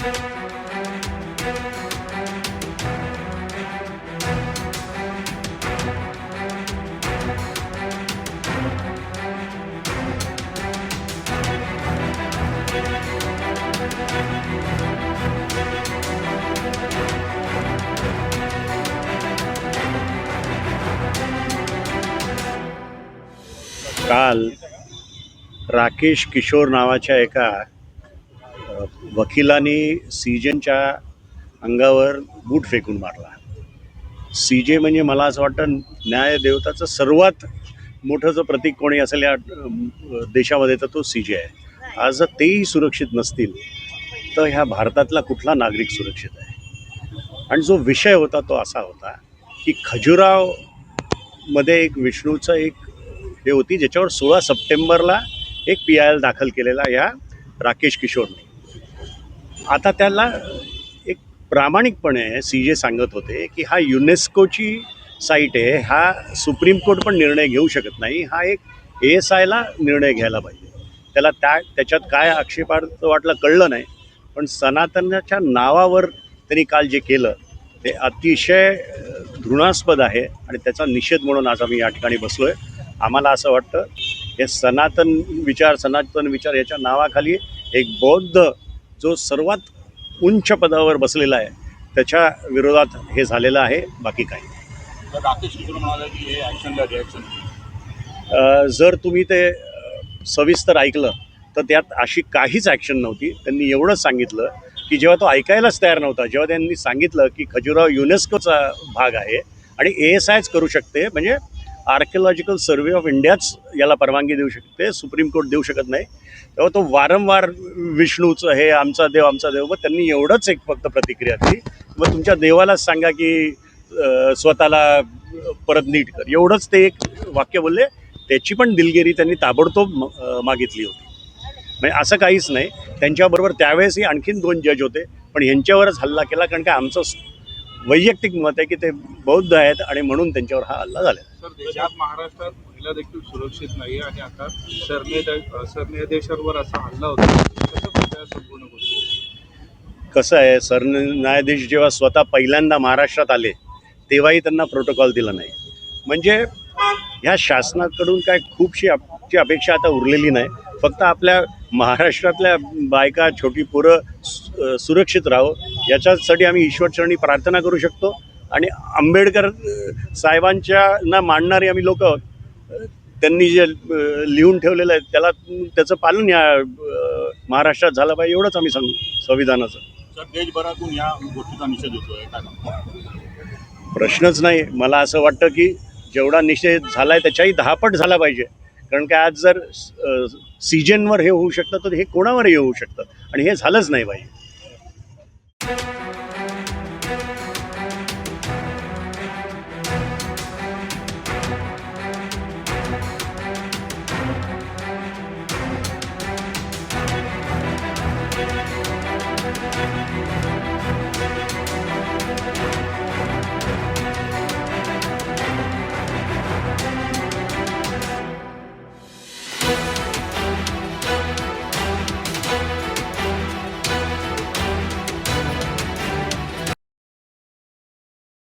काल राकेश किशोर नावाच्या एका वकिलाने सीजेनच्या अंगावर बूट फेकून मारला. सीजे म्हणजे मला असं वाटतं न्यायदेवताचं सर्वात मोठं जर प्रतीक कोणी असेल या देशामध्ये तर तो सीजे आहे. आज जर तेही सुरक्षित नसतील तर ह्या भारतातला कुठला नागरिक सुरक्षित आहे? आणि जो विषय होता तो असा होता की खजुरावमध्ये एक विष्णूचं एक हे होती ज्याच्यावर सोळा सप्टेंबरला एक पी आय एल दाखल केलेला या राकेश किशोरने. आता त्याला एक प्रामाणिकपणे सी जे सांगत होते की हा युनेस्कोची साईट आहे हा सुप्रीम कोर्ट पण निर्णय घेऊ शकत नाही हा एक ए एस आयला निर्णय घ्यायला पाहिजे. त्याला त्या त्याच्यात काय आक्षेपार्थ वाटलं कळलं नाही पण सनातनाच्या नावावर त्यांनी काल जे केलं ते अतिशय घृणास्पद आहे आणि त्याचा निषेध म्हणून आज आम्ही या ठिकाणी बसलो आहे आम्हाला असं वाटतं हे सनातन विचार सनातन विचार याच्या नावाखाली एक बौद्ध जो सर्वात उंच पदावर बसलेला आहे त्याच्या विरोधात हे झालेलं आहे बाकी काही जर तुम्ही ते सविस्तर ऐकलं तर त्यात अशी काहीच ॲक्शन नव्हती. त्यांनी एवढंच सांगितलं की जेव्हा तो ऐकायलाच तयार नव्हता जेव्हा त्यांनी सांगितलं की खजुराव युनेस्कोचा भाग आहे आणि ए एस आयच करू शकते म्हणजे आर्किओलॉजिकल सर्वे ऑफ इंडियाच याला परवानगी देऊ शकते सुप्रीम कोर्ट देऊ शकत नाही. तेव्हा तो वारंवार विष्णूचं हे आमचा देव आमचा देव मग त्यांनी एवढंच एक फक्त प्रतिक्रिया दिली. मग तुमच्या देवालाच सांगा की स्वतःला परत नीट कर. एवढंच ते एक वाक्य बोलले. त्याची पण दिलगिरी त्यांनी ताबडतोब मागितली होती. म्हणजे असं काहीच नाही. त्यांच्याबरोबर त्यावेळेसही आणखीन दोन जज होते पण यांच्यावरच हल्ला केला कारण का आमचं वैयक्तिक मत आहे की ते बौद्ध आहेत आणि म्हणून त्यांच्यावर हा हल्ला झाला सर देशात महाराष्ट्रात महिला देखील सुरक्षित नाही आणि आता सरन्याय सरन्यायाधीशांवर असा हल्ला होता. कसं आहे संपूर्ण गोष्टी? कसं आहे सरन्यायाधीश जेव्हा स्वतः पहिल्यांदा महाराष्ट्रात आले तेव्हाही त्यांना प्रोटोकॉल दिला नाही. म्हणजे ह्या शासनाकडून काय खूपशी आपची अपेक्षा आता उरलेली नाही. फक्त आपल्या महाराष्ट्रातल्या बायका छोटी पोरं सुरक्षित राहो याच्यासाठी आम्ही ईश्वरचरणी प्रार्थना करू शकतो. आणि आंबेडकर साहेबांच्या ना मांडणारे आम्ही लोक त्यांनी जे लिहून ठेवलेलं आहे त्याला त्याचं पालन या महाराष्ट्रात झालं पाहिजे एवढंच आम्ही सांगू संविधानाचं. सर देशभरातून या गोष्टीचा निषेध होतोय काय सांगता? प्रश्नच नाही. मला असं वाटतं की जेवढा निषेध झाला आहे त्याच्याही दहापट झाला पाहिजे. कारण की आज जर सीजनवर हे होऊ शकतं तर हे कोणावरही होऊ शकतं? आणि हे झालंच नाही पाहिजे.